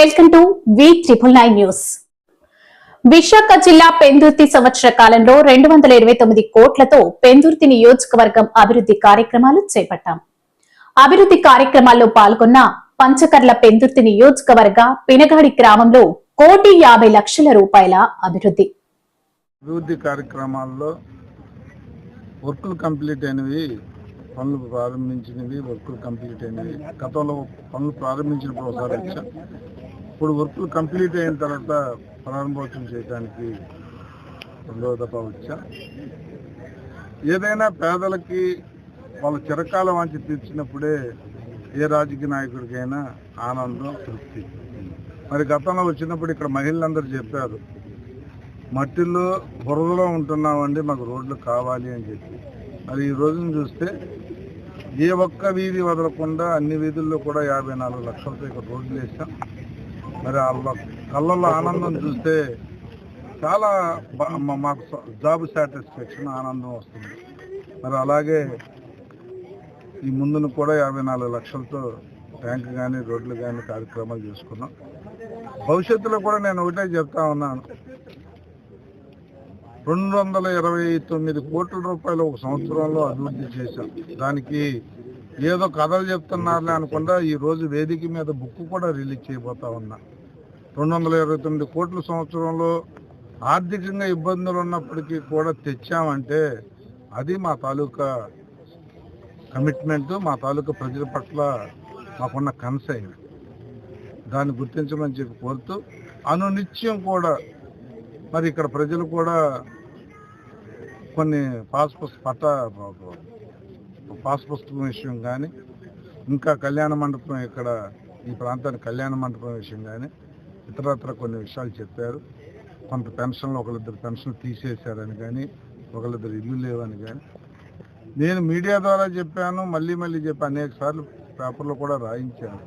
Welcome to V triple nine news. Visakha జిల్లా పెందుర్తి సంవత్సర కాలంలో రెండు వందల ఇరవై తొమ్మిది కోట్లతో పెందుర్తి నియోజకవర్గం అభివృద్ధి కార్యక్రమాలు చేపట్టాం. అభివృద్ధి కార్యక్రమాల్లో పాల్గొన్న పంచకర్ల పెందుర్తి నియోజకవర్గ పినగాడి గ్రామంలో కోటి యాభై లక్షల రూపాయల అభివృద్ధి. అభివృద్ధి కార్యక్రమాల్లో వర్కులు కంప్లీట్ అయినవి పనులు ప్రారంభించినవి వర్కులు కంప్లీట్ అయినవి. గతంలో పనులు ప్రారంభించినప్పుడు ఒకసారి వచ్చా ఇప్పుడు వర్క్లు కంప్లీట్ అయిన తర్వాత ప్రారంభోత్సవం చేయడానికి రెండవ దఫా వచ్చా. ఏదైనా పేదలకి వాళ్ళ చిరకాల వాంచి తీర్చినప్పుడే ఏ రాజకీయ నాయకుడికైనా ఆనందం తృప్తి. మరి గతంలో వచ్చినప్పుడు ఇక్కడ మహిళలందరూ చెప్పారు మట్టిలో బురదలో ఉంటున్నామండి మాకు రోడ్లు కావాలి అని చెప్పి. మరి ఈ రోజును చూస్తే ఏ ఒక్క వీధి వదలకుండా అన్ని వీధుల్లో కూడా యాభై నాలుగు లక్షలతో ఇక్కడ రోడ్లు వేసాం మరి వాళ్ళ కళ్ళల్లో ఆనందం చూస్తే చాలా బా- మాకు జాబ్ సాటిస్ఫాక్షన్ ఆనందం వస్తుంది. మరి అలాగే ఈ ముందును కూడా యాభై నాలుగు లక్షలతో ట్యాంక్ కానీ రోడ్లు కానీ కార్యక్రమాలు చేసుకున్నాం. భవిష్యత్తులో కూడా నేను ఒకటే చెప్తా ఉన్నాను. రెండు వందల ఇరవై తొమ్మిది కోట్ల రూపాయలు ఒక సంవత్సరంలో అభివృద్ధి చేశాం. దానికి ఏదో కథలు చెప్తున్నారులే అనుకుండా ఈ రోజు వేదిక మీద బుక్ కూడా రిలీజ్ చేయబోతా ఉన్నా. రెండు వందల ఇరవై తొమ్మిది కోట్ల సంవత్సరంలో ఆర్థికంగా ఇబ్బందులు ఉన్నప్పటికీ కూడా తెచ్చామంటే అది మా తాలూకా కమిట్మెంట్ మా తాలూకా ప్రజల పట్ల మాకున్న కన్సైన్. దాన్ని గుర్తించమని చెప్పి కోరుతూ అనునిత్యం కూడా మరి ఇక్కడ ప్రజలు కూడా కొన్ని పాస్ పట్ట పాస్ పుస్తకం విషయం కానీ ఇంకా కళ్యాణ మండపం ఇక్కడ ఈ ప్రాంతానికి కళ్యాణ మండపం విషయం కానీ ఇతరత్ర కొన్ని విషయాలు చెప్పారు. కొంత పెన్షన్లు ఒకరిద్దరు పెన్షన్లు తీసేశారని కానీ ఒకరిద్దరు ఇల్లు లేవని కానీ నేను మీడియా ద్వారా చెప్పాను మళ్ళీ మళ్ళీ చెప్పి అనేక సార్లు పేపర్లో కూడా రాయించాను.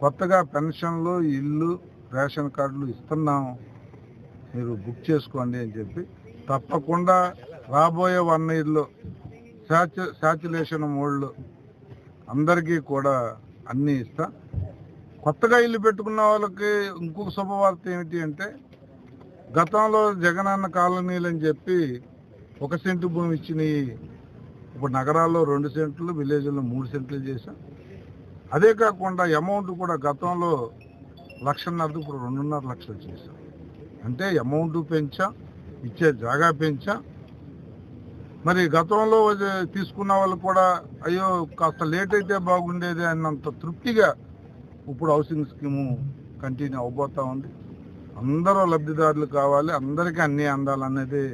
కొత్తగా పెన్షన్లు ఇల్లు రేషన్ కార్డులు ఇస్తున్నాం మీరు బుక్ చేసుకోండి అని చెప్పి తప్పకుండా రాబోయే వన్ ఇయర్లో శాచు శాచులేషన్ మోడ్లో అందరికీ కూడా అన్నీ ఇస్తా. కొత్తగా ఇల్లు పెట్టుకున్న వాళ్ళకి ఇంకొక శుభవార్త ఏమిటి అంటే గతంలో జగనన్న కాలనీలు అని చెప్పి ఒక సెంటు భూమి ఇచ్చినవి ఇప్పుడు నగరాల్లో రెండు సెంట్లు విలేజ్లో మూడు సెంట్లు చేశాం. అదే కాకుండా అమౌంట్ కూడా గతంలో లక్షన్నరకు ఇప్పుడు రెండున్నర లక్షలు చేశాం. అంటే అమౌంట్ పెంచా ఇచ్చే జాగా పెంచా మరి గతంలో తీసుకున్న వాళ్ళు కూడా అయ్యో కాస్త లేట్ అయితే బాగుండేది అన్నంత తృప్తిగా ఇప్పుడు హౌసింగ్ స్కీము కంటిన్యూ అవబోతా ఉంది. అందరూ లబ్ధిదారులు కావాలి అందరికీ అన్నీ అందాలనేది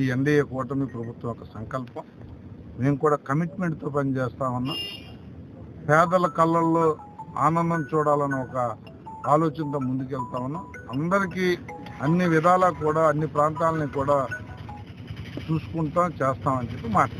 ఈ ఎన్డీఏ కూటమి ప్రభుత్వం యొక్క సంకల్పం. మేము కూడా కమిట్మెంట్తో పనిచేస్తా ఉన్నాం. పేదల కళ్ళల్లో ఆనందం చూడాలని ఒక ఆలోచనతో ముందుకెళ్తా ఉన్నాం. అందరికీ అన్ని విధాలా కూడా అన్ని ప్రాంతాలని కూడా చూసుకుంటాం చేస్తామని చెప్పి మాట